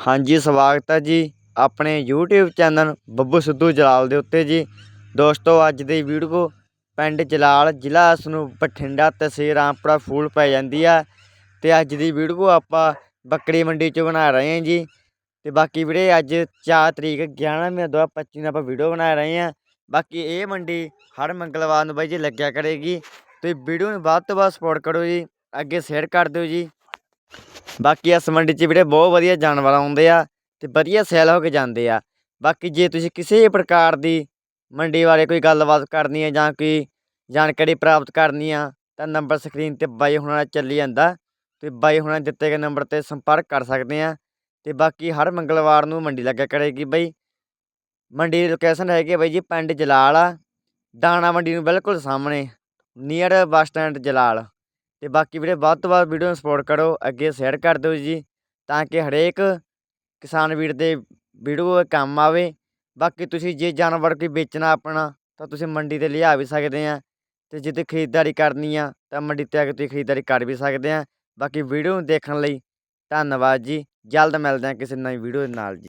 ਹਾਂਜੀ, ਸਵਾਗਤ ਹੈ ਜੀ ਆਪਣੇ YouTube ਚੈਨਲ ਬੱਬੂ ਸਿੱਧੂ ਜਲਾਲ ਦੇ ਉੱਤੇ ਜੀ। ਦੋਸਤੋ, ਅੱਜ ਦੀ ਵੀਡੀਓ ਪਿੰਡ ਜਲਾਲ ਜ਼ਿਲ੍ਹਾ ਨੂੰ ਬਠਿੰਡਾ ਤਹਿਸੀਲ ਰਾਮਪੁਰਾ ਫੂਲ ਪੈ ਜਾਂਦੀ ਆ ਤੇ ਅੱਜ ਦੀ ਵੀਡੀਓ ਆਪਾਂ ਬੱਕਰੀ ਮੰਡੀ 'ਚ ਬਣਾ ਰਹੇ ਹਾਂ ਜੀ। ਤੇ ਬਾਕੀ ਵੀਰੇ, ਅੱਜ 4 ਤਰੀਕ 11 ਮਹੀਨਾ 2025 ਨੂੰ ਆਪਾਂ ਵੀਡੀਓ ਬਣਾ ਰਹੇ ਹਾਂ। ਬਾਕੀ ਇਹ ਮੰਡੀ ਹਰ ਮੰਗਲਵਾਰ ਨੂੰ ਬਾਈ ਜੀ ਲੱਗਿਆ ਕਰੇਗੀ। ਤੇ ਵੀਡੀਓ ਨੂੰ ਵੱਧ ਤੋਂ ਵੱਧ ਸਪੋਰਟ ਕਰੋ ਜੀ। ਅੱਗੇ ਸ਼ੇਅਰ ਕਰ ਦਿਓ ਜੀ। ਬਾਕੀ ਇਸ ਮੰਡੀ 'ਚ ਵੀਰੇ ਬਹੁਤ ਵਧੀਆ ਜਾਨਵਰ ਆਉਂਦੇ ਆ ਅਤੇ ਵਧੀਆ ਸੈਲ ਹੋ ਕੇ ਜਾਂਦੇ ਆ। ਬਾਕੀ ਜੇ ਤੁਸੀਂ ਕਿਸੇ ਪ੍ਰਕਾਰ ਦੀ ਮੰਡੀ ਬਾਰੇ ਕੋਈ ਗੱਲਬਾਤ ਕਰਨੀ ਹੈ ਜਾਂ ਕੋਈ ਜਾਣਕਾਰੀ ਪ੍ਰਾਪਤ ਕਰਨੀ ਆ, ਤਾਂ ਨੰਬਰ ਸਕਰੀਨ ਤੇ ਬਾਈ ਹੁਣਾਂ ਦਾ ਚੱਲੀ ਜਾਂਦਾ ਅਤੇ ਬਾਈ ਹੁਣਾਂ ਦਿੱਤੇ ਗਏ ਨੰਬਰ ਤੇ ਸੰਪਰਕ ਕਰ ਸਕਦੇ ਆ ਅਤੇ ਬਾਕੀ ਹਰ ਮੰਗਲਵਾਰ ਨੂੰ ਮੰਡੀ ਲੱਗਿਆ ਕਰੇਗੀ ਬਾਈ। ਮੰਡੀ ਦੀ ਲੋਕੇਸ਼ਨ ਹੈਗੀ ਆ ਬਾਈ ਜੀ ਪਿੰਡ ਜਲਾਲ ਆ, ਦਾਣਾ ਮੰਡੀ ਨੂੰ ਬਿਲਕੁਲ ਸਾਹਮਣੇ ਨੀਅਰ ਬੱਸ ਸਟੈਂਡ ਜਲਾਲ। ਅਤੇ ਬਾਕੀ ਵੀਰੇ ਵੱਧ ਤੋਂ ਵੱਧ ਵੀਡੀਓ ਨੂੰ ਸਪੋਰਟ ਕਰੋ, ਅੱਗੇ ਸ਼ੇਅਰ ਕਰ ਦਿਓ ਜੀ, ਤਾਂ ਕਿ ਹਰੇਕ ਕਿਸਾਨ ਵੀਰ ਦੇ ਵੀਡੀਓ ਕੰਮ ਆਵੇ। ਬਾਕੀ ਤੁਸੀਂ ਜੇ ਜਾਨਵਰ ਕੋਈ ਵੇਚਣਾ ਆਪਣਾ, ਤਾਂ ਤੁਸੀਂ ਮੰਡੀ ਤੇ ਲਿਆ ਵੀ ਸਕਦੇ ਆ, ਤੇ ਜੇ ਖਰੀਦਦਾਰੀ ਕਰਨੀ ਆ, ਤਾਂ ਮੰਡੀ ਤੇ ਆ ਕੇ ਤੁਸੀਂ ਖਰੀਦਦਾਰੀ ਕਰ ਵੀ ਸਕਦੇ ਆ। ਬਾਕੀ ਵੀਡੀਓ ਨੂੰ ਦੇਖਣ ਲਈ ਧੰਨਵਾਦ ਜੀ, ਜਲਦ ਮਿਲਦੇ ਆ ਕਿਸੇ ਨਵੀਂ ਵੀਡੀਓ ਦੇ ਨਾਲ ਜੀ।